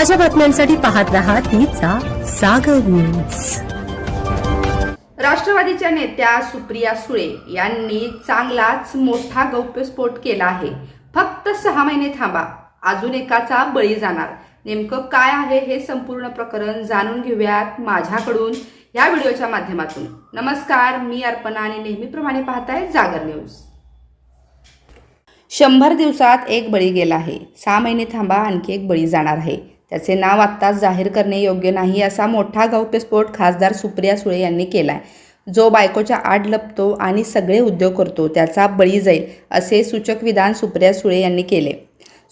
ताज्या बातम्यांसाठी पाहत रहा तिचा सागर न्यूज राष्ट्रवादीच्या नेत्या सुप्रिया सुळे यांनी चांगलाच मोठा गौप्यस्फोट केला आहे. फक्त सहा महिने थांबा. अजून एकाचा बळी जाणार. नेमकं काय आहे हे संपूर्ण प्रकरण जाणून घेऊयात माझ्याकडून या व्हिडिओच्या माध्यमातून. नमस्कार मी अर्पणा आणि नेहमीप्रमाणे पाहताय जागर न्यूज शंभर दिवसात एक बळी गेला आहे. सहा महिने थांबा आणखी एक बळी जाणार आहे. त्याचे नाव आत्ताच जाहीर करणे योग्य नाही असा मोठा गौप्यस्फोट खासदार सुप्रिया सुळे यांनी केला आहे जो बायकोच्या आड लपतो आणि सगळे उद्योग करतो त्याचा बळी जाईल असे सूचक विधान सुप्रिया सुळे यांनी केले.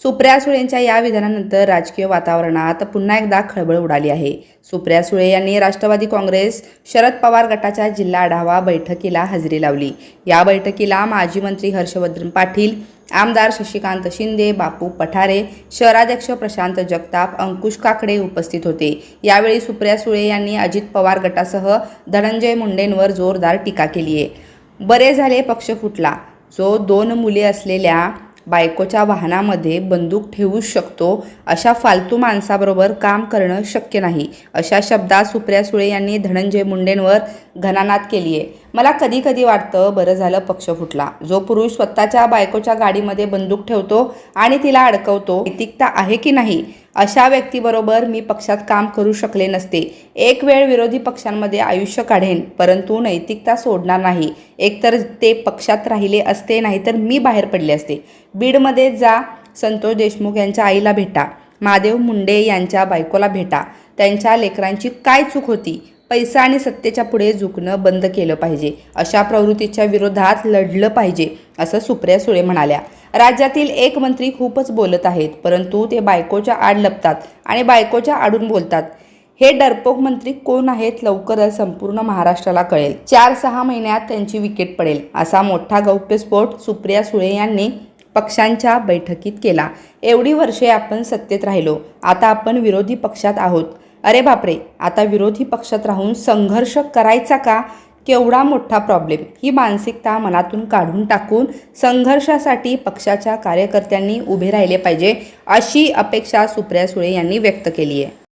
सुप्रिया सुळेंच्या या विधानानंतर राजकीय वातावरणात पुन्हा एकदा खळबळ उडाली आहे. सुप्रिया सुळे यांनी राष्ट्रवादी काँग्रेस शरद पवार गटाच्या जिल्हा आढावा बैठकीला हजेरी लावली. या बैठकीला माजी मंत्री हर्षवर्धन पाटील आमदार शशिकांत शिंदे बापू पठारे शहराध्यक्ष प्रशांत जगताप अंकुश काकडे उपस्थित होते. यावेळी सुप्रिया सुळे यांनी अजित पवार गटासह धनंजय मुंडेंवर जोरदार टीका केली आहे बरे झाले पक्ष फुटला. जो दोन मुले असलेल्या बायकोच्या वाहनामध्ये बंदूक ठेवू शकतो अशा फालतू माणसाबरोबर काम करणं शक्य नाही अशा शब्दात सुप्रिया सुळे यांनी धनंजय मुंडेंवर घनानात केली आहे मला कधी कधी वाटतं बरं झालं पक्ष फुटला. जो पुरुष स्वतःच्या बायकोच्या गाडीमध्ये बंदूक ठेवतो आणि तिला अडकवतो नैतिकता आहे की नाही अशा व्यक्तीबरोबर मी पक्षात काम करू शकले नसते. एक वेळ विरोधी पक्षांमध्ये आयुष्य काढेन परंतु नैतिकता सोडणार नाही. एकतर ते पक्षात राहिले असते नाहीतर मी बाहेर पडले असते. बीडमध्ये जा संतोष देशमुख यांच्या आईला भेटा महादेव मुंडे यांच्या बायकोला भेटा. त्यांच्या लेकरांची काय चूक होती? पैसा आणि सत्तेच्या पुढे झुकणं बंद केलं पाहिजे. अशा प्रवृत्तीच्या विरोधात लढलं पाहिजे असं सुप्रिया सुळे म्हणाल्या. राज्यातील एक मंत्री खूपच बोलत आहेत परंतु ते बायकोच्या आड लपतात आणि बायकोच्या आडून बोलतात. हे डरपोक मंत्री कोण आहेत लवकरच संपूर्ण महाराष्ट्राला कळेल. चार सहा महिन्यात त्यांची विकेट पडेल असा मोठा गौप्यस्फोट सुप्रिया सुळे यांनी पक्षांच्या बैठकीत केला. एवढी वर्षे आपण सत्तेत राहिलो आता आपण विरोधी पक्षात आहोत. अरे बापरे आता विरोधी पक्षात राहून संघर्ष करायचा का? केवढा मोठा प्रॉब्लेम ही मानसिकता मनातून काढून टाकून संघर्षासाठी पक्षाच्या कार्यकर्त्यांनी उभे राहिले पाहिजे अशी अपेक्षा सुप्रिया सुळे यांनी व्यक्त केली आहे.